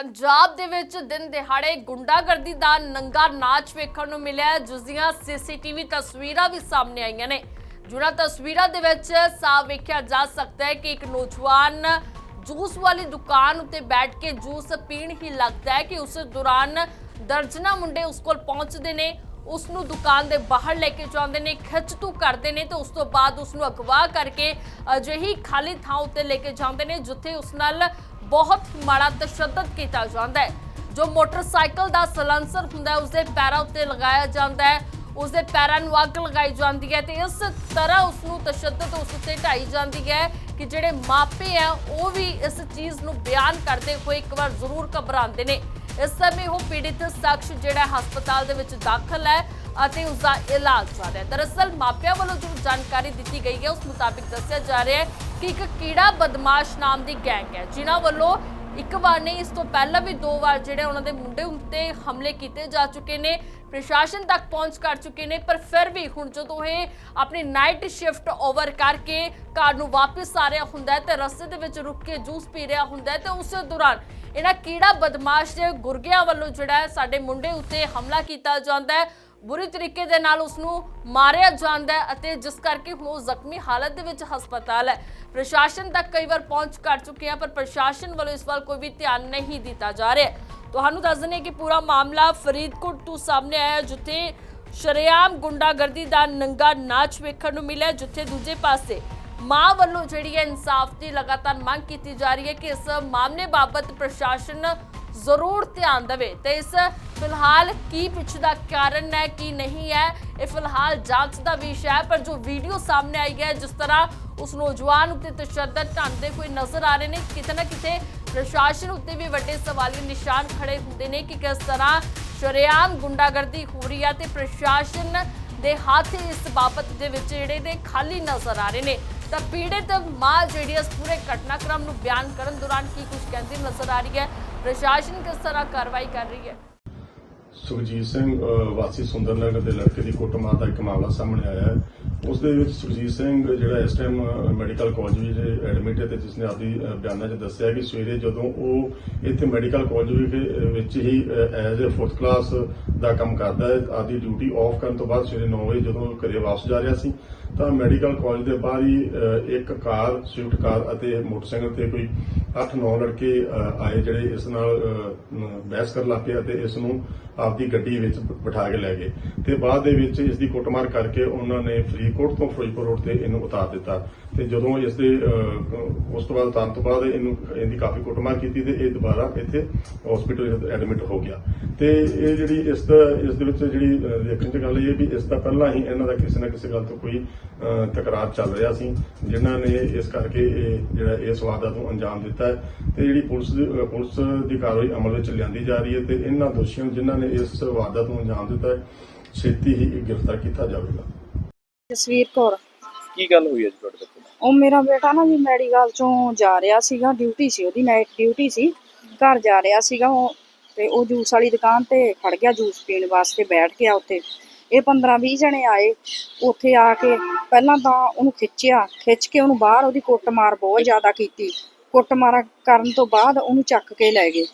ਪੰਜਾਬ ਦੇ ਵਿੱਚ ਦਿਨ ਦਿਹਾੜੇ ਗੁੰਡਾਗਰਦੀ ਦਾ ਨੰਗਾ ਨਾਚ ਵੇਖਣ ਨੂੰ ਮਿਲਿਆ ਜਿਸ ਦੀਆਂ ਸੀਸੀਟੀਵੀ ਤਸਵੀਰਾਂ ਵੀ ਸਾਹਮਣੇ ਆਈਆਂ ਨੇ। ਜਿਨ੍ਹਾਂ ਤਸਵੀਰਾਂ ਦੇ ਵਿੱਚ ਸਾਫ਼ ਵੇਖਿਆ ਜਾ ਸਕਦਾ ਹੈ ਕਿ ਇੱਕ ਨੌਜਵਾਨ ਜੂਸ ਵਾਲੀ ਦੁਕਾਨ ਉੱਤੇ ਬੈਠ ਕੇ ਜੂਸ ਪੀਣ ਹੀ ਲੱਗਦਾ ਹੈ ਕਿ ਉਸ ਦੌਰਾਨ ਦਰਜਨਾ ਮੁੰਡੇ ਉਸ ਕੋਲ ਪਹੁੰਚਦੇ ਨੇ। ਉਸ ਨੂੰ ਦੁਕਾਨ ਦੇ ਬਾਹਰ ਲੈ ਕੇ ਜਾਂਦੇ ਨੇ ਖਿੱਚ ਖਿੱਚਤੂ ਕਰਦੇ ਨੇ ਤੇ ਉਸ ਤੋਂ ਬਾਅਦ ਉਸ ਨੂੰ ਅਗਵਾ ਕਰਕੇ ਅਜਿਹੀ ਖਾਲੀ ਥਾਂ ਉੱਤੇ ਲੈ ਕੇ ਜਾਂਦੇ ਨੇ, ਜਿੱਥੇ ਉਸ ਨਾਲ ਬਹੁਤ ਮਾੜਾ ਤਸ਼ੱਦਦ ਕੀਤਾ ਜਾਂਦਾ ਹੈ। ਜੋ ਮੋਟਰਸਾਈਕਲ ਦਾ ਸਲੈਂਸਰ ਹੁੰਦਾ ਹੈ, ਉਸਦੇ ਪੈਰਾਂ ਉੱਤੇ ਲਗਾਇਆ ਜਾਂਦਾ ਹੈ, ਉਸਦੇ ਪੈਰਾਂ ਨੂੰ ਅੱਗ ਲਗਾਈ ਜਾਂਦੀ ਹੈ ਤੇ ਇਸ ਤਰ੍ਹਾਂ ਉਸ ਨੂੰ ਤਸ਼ੱਦਦ ਉਸ ਉੱਤੇ ਢਾਈ ਜਾਂਦੀ ਹੈ ਕਿ ਜਿਹੜੇ ਮਾਪੇ ਆ, ਉਹ ਵੀ ਇਸ ਚੀਜ਼ ਨੂੰ ਬਿਆਨ ਕਰਦੇ ਹੋਏ ਇੱਕ ਵਾਰ ਜ਼ਰੂਰ ਘਬਰਾਉਂਦੇ ਨੇ। ਇਸ ਸਮੇਂ ਉਹ ਪੀੜਿਤ ਸ਼ਖਸ ਜਿਹੜਾ ਹਸਪਤਾਲ ਦੇ ਵਿੱਚ ਦਾਖਲ ਹੈ ਅਤੇ ਉਸ ਦਾ ਇਲਾਜ ਚੱਲ ਰਿਹਾ ਹੈ। ਦਰਅਸਲ ਮਾਪਿਆਂ ਵੱਲੋਂ ਜੋ ਜਾਣਕਾਰੀ ਦਿੱਤੀ ਗਈ ਹੈ, ਉਸ ਮੁਤਾਬਿਕ ਦੱਸਿਆ ਜਾ ਰਿਹਾ ਹੈ ਕਿ ਇੱਕ ਕੀੜਾ ਬਦਮਾਸ਼ ਨਾਮ ਦੀ ਗੈਂਗ ਹੈ, ਜਿਨ੍ਹਾਂ ਵੱਲੋਂ ਇੱਕ ਵਾਰ ਨਹੀਂ, ਇਸ ਤੋਂ ਪਹਿਲਾਂ ਵੀ ਦੋ ਵਾਰ ਜਿਹੜੇ ਉਹਨਾਂ ਦੇ ਮੁੰਡੇ ਉੱਤੇ ਹਮਲੇ ਕੀਤੇ ਜਾ ਚੁੱਕੇ ਨੇ, ਪ੍ਰਸ਼ਾਸਨ ਤੱਕ ਪਹੁੰਚ ਕਰ ਚੁੱਕੇ ਨੇ, ਪਰ ਫਿਰ ਵੀ ਹੁਣ ਜਦੋਂ ਇਹ ਆਪਣੀ ਨਾਈਟ ਸ਼ਿਫਟ ਓਵਰ ਕਰਕੇ ਘਰ ਨੂੰ ਵਾਪਸ ਆ ਰਿਹਾ ਹੁੰਦਾ ਹੈ ਤੇ ਰਸਤੇ ਦੇ ਵਿੱਚ ਰੁਕ ਕੇ ਜੂਸ ਪੀ ਰਿਹਾ ਹੁੰਦਾ ਹੈ ਤੇ ਉਸ ਦੌਰਾਨ ਇਹਨਾਂ ਕੀੜਾ ਬਦਮਾਸ਼ ਦੇ ਗੁਰਗਿਆਂ ਵੱਲੋਂ ਜਿਹੜਾ ਸਾਡੇ ਮੁੰਡੇ ਉੱਤੇ ਹਮਲਾ ਕੀਤਾ ਜਾਂਦਾ ਹੈ। ਬੁਰੀ ਤਰੀਕੇ ਦੇ ਨਾਲ ਉਸ ਨੂੰ ਮਾਰਿਆ ਜਾਂਦਾ ਹੈ ਅਤੇ ਜਿਸ ਕਰਕੇ ਹੁਣ ਉਹ ਜ਼ਖਮੀ ਹਾਲਤ ਦੇ ਵਿੱਚ ਹਸਪਤਾਲ ਹੈ। ਪ੍ਰਸ਼ਾਸਨ ਤੱਕ ਕਈ ਵਾਰ ਪਹੁੰਚ ਕਰ ਚੁੱਕੇ ਆ ਪਰ ਪ੍ਰਸ਼ਾਸਨ ਵੱਲੋਂ ਇਸ ਵੱਲ ਕੋਈ ਵੀ ਧਿਆਨ ਨਹੀਂ ਦਿੱਤਾ ਜਾ ਰਿਹਾ ਤੁਹਾਨੂੰ ਦੱਸ ਦਿੰਦੇ ਹਾਂ ਕਿ ਪੂਰਾ ਮਾਮਲਾ ਫਰੀਦਕੋਟ ਤੋਂ ਸਾਹਮਣੇ ਆਇਆ ਜਿੱਥੇ ਸ਼ਰੇਆਮ ਗੁੰਡਾਗਰਦੀ ਦਾ ਨੰਗਾ ਨਾਚ ਵੇਖਣ ਨੂੰ ਮਿਲਿਆ ਜਿੱਥੇ ਦੂਜੇ ਪਾਸੇ ਮਾਂ ਵੱਲੋਂ ਜਿਹੜੀ ਹੈ ਇਨਸਾਫ ਦੀ ਲਗਾਤਾਰ ਮੰਗ ਕੀਤੀ ਜਾ ਰਹੀ ਹੈ ਕਿ ਇਸ ਮਾਮਲੇ ਬਾਬਤ ਪ੍ਰਸ਼ਾਸਨ ਜ਼ਰੂਰ ਧਿਆਨ ਦੇਵੇ। ਤੇ ਇਸ ਫਿਲਹਾਲ ਕੀ ਪਿੱਛੇ ਦਾ ਕਾਰਨ ਹੈ, ਕੀ ਨਹੀਂ ਹੈ, ਇਹ ਫਿਲਹਾਲ ਜਾਂਚ ਦਾ ਵਿਸ਼ਾ ਹੈ, ਪਰ ਜੋ ਵੀਡੀਓ ਸਾਹਮਣੇ ਆਈ ਹੈ, ਜਿਸ ਤਰ੍ਹਾਂ ਉਸ ਨੌਜਵਾਨ ਉੱਤੇ ਤਸ਼ੱਦਦ ਢਾਂਦੇ ਹੋਏ ਨਜ਼ਰ ਆ ਰਹੇ ਨੇ, ਕਿਤੇ ਨਾ ਕਿਤੇ ਪ੍ਰਸ਼ਾਸਨ ਉੱਤੇ ਵੀ ਵੱਡੇ ਸਵਾਲੀ ਨਿਸ਼ਾਨ ਖੜੇ ਹੁੰਦੇ ਨੇ ਕਿ ਕਿਸ ਤਰ੍ਹਾਂ ਸ਼ਰੇਆਮ ਗੁੰਡਾਗਰਦੀ ਹੋ ਰਹੀ ਹੈ ਤੇ ਪ੍ਰਸ਼ਾਸਨ ਦੇ ਹੱਥ ਇਸ ਬਾਬਤ ਦੇ ਵਿੱਚ ਜਿਹੜੇ ਨੇ ਖਾਲੀ ਨਜ਼ਰ ਆ ਰਹੇ ਨੇ। ਤਾਂ ਪੀੜਿਤ ਮਾਂ ਜਿਹੜੀ ਇਸ ਪੂਰੇ ਘਟਨਾਕ੍ਰਮ ਨੂੰ ਬਿਆਨ ਕਰਨ ਦੌਰਾਨ ਕੀ ਕੁਝ ਕਹਿੰਦੀ ਨਜ਼ਰ ਆ ਰਹੀ ਹੈ? ਪ੍ਰਸ਼ਾਸਨ ਕਿਸ ਤਰ੍ਹਾਂ ਕਾਰਵਾਈ ਕਰ ਰਹੀ ਹੈ? ਸੁਖਜੀਤ ਸਿੰਘ ਵਾਸੀ ਸੁੰਦਰਨਗਰ ਦੇ ਲੜਕੇ ਦੀ ਕੁੱਟਮਾਰ ਦਾ ਇੱਕ ਮਾਮਲਾ ਸਾਹਮਣੇ ਆਇਆ ਹੈ। ਉਸ ਦੇ ਵਿੱਚ ਸੁਖਜੀਤ ਸਿੰਘ ਜਿਹੜਾ ਇਸ ਟਾਈਮ ਮੈਡੀਕਲ ਕਾਲਜ ਵਿੱਚ ਐਡਮਿਟ ਹੈ ਤੇ ਜਿਸਨੇ ਆਪਦੀ ਬਿਆਨਾਂ 'ਚ ਦੱਸਿਆ ਕਿ ਸਵੇਰੇ ਜਦੋਂ ਉਹ ਇੱਥੇ ਮੈਡੀਕਲ ਕਾਲਜ ਵਿਖੇ, ਵਿੱਚ ਹੀ ਐਜ਼ ਅ ਫੋਰਥ ਕਲਾਸ ਦਾ ਕੰਮ ਕਰਦਾ ਹੈ ਆਪਦੀ ਡਿਊਟੀ ਆਫ ਕਰਨ ਤੋਂ ਬਾਅਦ ਸਵੇਰੇ 9 ਵਜੇ ਜਦੋਂ ਘਰੇ ਵਾਪਸ ਜਾ ਰਿਹਾ ਸੀ ਤਾਂ ਮੈਡੀਕਲ ਕਾਲਜ ਦੇ ਬਾਹਰ ਹੀ ਅ, ਇੱਕ ਕਾਰ ਸਵਿਫਟ ਕਾਰ ਅਤੇ ਮੋਟਰਸਾਈਕਲ ਤੇ ਕੋਈ 8-9 ਲੜਕੇ ਆਏ ਜਿਹੜੇ ਇਸ ਨਾਲ ਬਹਿਸ ਕਰਨ ਲੱਗ ਪਏ ਅਤੇ ਇਸ ਨੂੰ ਆਪਦੀ ਗੱਡੀ ਵਿੱਚ ਬਿਠਾ ਕੇ ਲੈ ਗਏ। ਤੇ ਬਾਅਦ ਦੇ ਵਿੱਚ ਇਸ ਦੀ ਕੁੱਟਮਾਰ ਕਰਕੇ ਉਹਨਾਂ ਨੇ ਫਰੀਦਕੋਟ ਤੋਂ ਫਿਰੋਜ਼ਪੁਰ ਰੋਡ ਤੇ ਇਹਨੂੰ ਉਤਾਰ ਦਿੱਤਾ। ਤੇ ਜਦੋਂ ਇਸ ਦੇ ਉਸ ਤੋਂ ਬਾਅਦ ਉਤਾਰਨ ਤੋਂ ਬਾਅਦ ਇਹਨੂੰ, ਇਹਦੀ ਕਾਫੀ ਕੁੱਟਮਾਰ ਕੀਤੀ ਤੇ ਇਹ ਦੁਬਾਰਾ ਇੱਥੇ ਹਸਪੀਟਲ ਐਡਮਿਟ ਹੋ ਗਿਆ। ਤੇ ਇਹ ਜਿਹੜੀ ਇਸ ਦਾ, ਇਸ ਦੇ ਵਿੱਚ ਜਿਹੜੀ ਦੇਖਣ ਦੀ ਗੱਲ ਇਹ ਵੀ ਇਸ ਦਾ ਪਹਿਲਾਂ ਹੀ ਇਹਨਾਂ ਦਾ ਕਿਸੇ ਨਾ ਕਿਸੇ ਗੱਲ ਤੋਂ ਕੋਈ ਤਕਰਾਰ ਚੱਲ ਰਿਹਾ ਸੀ, ਜਿਨ੍ਹਾਂ ਨੇ ਇਸ ਕਰਕੇ ਇਹ ਜਿਹੜਾ ਇਸ ਵਾਰਦਾਤ ਨੂੰ ਅੰਜਾਮ ਦਿੱਤਾ ਹੈ। ਤੇ ਜਿਹੜੀ ਪੁਲਿਸ ਪੁਲਿਸ ਦੀ ਕਾਰਵਾਈ ਅਮਲ ਵਿੱਚ ਲਿਆਂਦੀ ਜਾ ਰਹੀ ਹੈ ਤੇ ਇਹਨਾਂ ਦੋਸ਼ੀਆਂ ਨੂੰ ਜਿਨ੍ਹਾਂ ਨੇ ਇਸ ਵਾਰਦਾਤ ਨੂੰ ਅੰਜਾਮ ਦਿੱਤਾ ਹੈ, ਛੇਤੀ ਹੀ ਗ੍ਰਿਫਤਾਰ ਕੀਤਾ ਜਾਵੇਗਾ। ਜਸਵੀਰ ਕੌਰ। ਕੀ ਗੱਲ ਹੋਈ ਹੈ ਜੀ ਤੁਹਾਡੇ ਬੱਚੇ ਨਾਲ? ਉਹ ਮੇਰਾ ਬੇਟਾ ਨਾ ਜੀ ਮੈਡੀਕਲ ਚੋਂ ਜਾ ਰਿਹਾ ਸੀਗਾ ਡਿਊਟੀ ਸੀ ਉਹਦੀ ਨਾਈਟ ਡਿਊਟੀ ਸੀ, ਘਰ ਜਾ ਰਿਹਾ ਸੀਗਾ ਉਹ ਤੇ ਉਹ ਜੂਸ ਵਾਲੀ ਦੁਕਾਨ ਤੇ ਖੜ ਗਿਆ ਜੂਸ ਪੀਣ ਵਾਸਤੇ, ਬੈਠ ਗਿਆ ਉੱਥੇ। ਇਹ 15 20 ਜਣੇ ਆਏ, ਉੱਥੇ ਆ ਕੇ ਪਹਿਲਾਂ ਤਾਂ ਉਹਨੂੰ ਖਿੱਚਿਆ, ਖਿੱਚ ਕੇ ਉਹਨੂੰ ਬਾਹਰ ਉਹਦੀ ਕੁੱਟਮਾਰ ਬਹੁਤ ਜ਼ਿਆਦਾ ਕੀਤੀ। ਕੁੱਟਮਾਰ ਕਰਨ ਤੋਂ ਬਾਅਦ ਉਹਨੂੰ ਚੱਕ ਕੇ ਲੈ ਗਏ।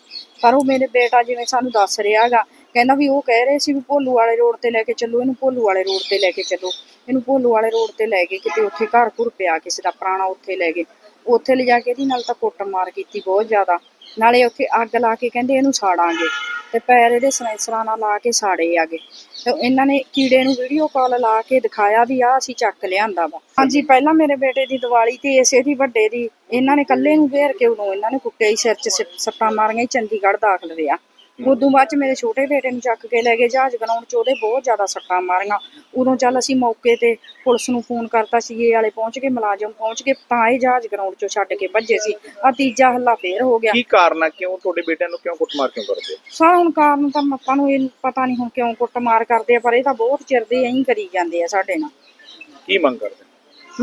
ਪਰ ਉਹ ਮੇਰੇ ਬੇਟਾ ਜਿਵੇਂ ਸਾਨੂੰ ਦੱਸ ਰਿਹਾਗਾ ਕਹਿੰਦਾ ਵੀ ਉਹ ਕਹਿ ਰਹੇ ਸੀ ਵੀ ਭੋਲੂ ਵਾਲੇ ਰੋਡ ਤੇ ਲੈ ਕੇ ਚੱਲੋ, ਇਹਨੂੰ ਭੋਲੂ ਵਾਲੇ ਰੋਡ ਤੇ ਲੈ ਕੇ ਚੱਲੋ। ਇਹਨੂੰ ਭੋਲੂ ਵਾਲੇ ਰੋਡ ਤੇ ਲੈ ਗਏ, ਕਿਤੇ ਉੱਥੇ ਘਰ ਘੁਰ ਪਿਆ, ਕਿਸੇ ਦਾ ਪੁਰਾਣਾ ਉੱਥੇ ਲੈ ਗਏ। ਉੱਥੇ ਲਿਜਾ ਕੇ ਇਹਦੀ ਨਾਲ ਤਾਂ ਕੁੱਟਮਾਰ ਕੀਤੀ ਬਹੁਤ ਜ਼ਿਆਦਾ। ਨਾਲੇ ਉੱਥੇ ਅੱਗ ਲਾ ਕੇ ਕਹਿੰਦੇ ਇਹਨੂੰ ਸਾੜਾਂਗੇ। ਤੇ ਪੈਰ ਇਹਦੇ ਸਨੈਸਰਾਂ ਨਾਲ ਲਾ ਕੇ ਸਾੜੇ ਆਗੇ। ਤੇ ਇਹਨਾਂ ਨੇ ਕੀੜੇ ਨੂੰ ਵੀਡੀਓ ਕਾਲ ਲਾ ਕੇ ਦਿਖਾਇਆ ਵੀ ਆ ਅਸੀਂ ਚੱਕ ਲਿਆਂਦਾ ਵਾ। ਹਾਂਜੀ, ਪਹਿਲਾਂ ਮੇਰੇ ਬੇਟੇ ਦੀ ਦੀਵਾਲੀ ਤੇ ਇਸੇ ਦੀ ਵੱਡੇ ਦੀ ਇਹਨਾਂ ਨੇ ਕੱਲੇ ਨੂੰ ਘੇਰ ਕੇ ਉਦੋਂ ਇਹਨਾਂ ਨੇ ਕੁੱਟਿਆ ਹੀ, ਸਿਰ 'ਚ ਸੱਟਾਂ ਮਾਰੀਆਂ ਹੀ, ਚੰਡੀਗੜ੍ਹ ਦਾਖਲ ਰਿਹਾ ਉਦੋਂ ਬਾਅਦ ਚ ਮੇਰੇ ਛੋਟੇ ਬੇਟੇ ਨੂੰ ਚੱਕ ਕੇ ਲੈ ਗਏ, ਜਹਾਜ਼ ਬਣਾਉਣ 'ਚ ਉਹਦੇ ਬਹੁਤ ਜ਼ਿਆਦਾ ਸੱਟਾਂ ਮਾਰੀਆਂ। ਉਦੋਂ ਚੱਲ ਅਸੀਂ ਮੌਕੇ ਤੇ ਪੁਲਿਸ ਨੂੰ ਫੋਨ ਕਰਤਾ ਸੀਏ ਵਾਲੇ ਪਹੁੰਚ ਕੇ ਮੁਲਾਜ਼ਮ ਪਹੁੰਚ ਕੇ ਤਾਂ ਇਹ ਜਹਾਜ਼ ਗਰਾਊਂਡ 'ਚੋਂ ਛੱਡ ਕੇ ਭੱਜੇ ਸੀ। ਆ ਤੀਜਾ ਹੱਲਾ ਫੇਰ ਹੋ ਗਿਆ। ਕੀ ਕਾਰਨ ਆ? ਕਿਉਂ ਤੁਹਾਡੇ ਬੇਟਿਆਂ ਨੂੰ ਕਿਉਂ ਕੁੱਟਮਾਰ ਕਿਉਂ ਕਰਦੇ? ਸਾ ਹੁਣ ਕਾਰਨ ਤਾਂ ਆਪਾਂ ਨੂੰ ਇਹ ਪਤਾ ਨਹੀਂ ਹੁਣ ਕਿਉਂ ਕੁੱਟਮਾਰ ਕਰਦੇ ਆ ਪਰ ਇਹ ਤਾਂ ਬਹੁਤ ਚਿਰ ਦੇ ਐਂ ਕਰੀ ਜਾਂਦੇ ਆ ਸਾਡੇ ਨਾਲ। ਕੀ ਮੰਗ ਕਰਦੇ?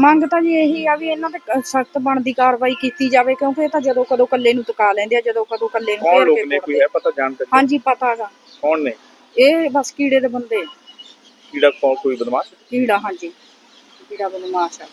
ਮੰਗ ਤਾਂ ਜੀ ਇਹੀ ਆ ਵੀ ਇਹਨਾਂ ਤੇ ਸਖਤ ਬਣਦੀ ਕਾਰਵਾਈ ਕੀਤੀ ਜਾਵੇ ਕਿਉਂਕਿ ਇਹ ਤਾਂ ਜਦੋਂ ਕਦੋਂ ਕੱਲੇ ਨੂੰ ਤਕਾ ਲੈਂਦੇ ਆ ਜਦੋਂ ਕਦੋਂ ਕੱਲੇ ਨੂੰ ਕੌਣ ਘੇਰ ਲੋਕ ਕੇ ਨੇ ਕੋਈ? ਕੁੱਟਦੇ ਹੈ ਪਤਾ ਜਾਣਕਾਰੀ ਹਾਂਜੀ ਪਤਾਗਾ ਕੌਣ ਨੇ? ਇਹ ਬਸ ਕੀੜੇ ਦੇ ਬੰਦੇ। ਕੀੜਾ ਕੌਣ ਕੋਈ ਬਦਮਾਸ਼? ਕੀੜਾ ਹਾਂਜੀ। ਕੀੜਾ ਬਦਮਾਸ਼ ਆ।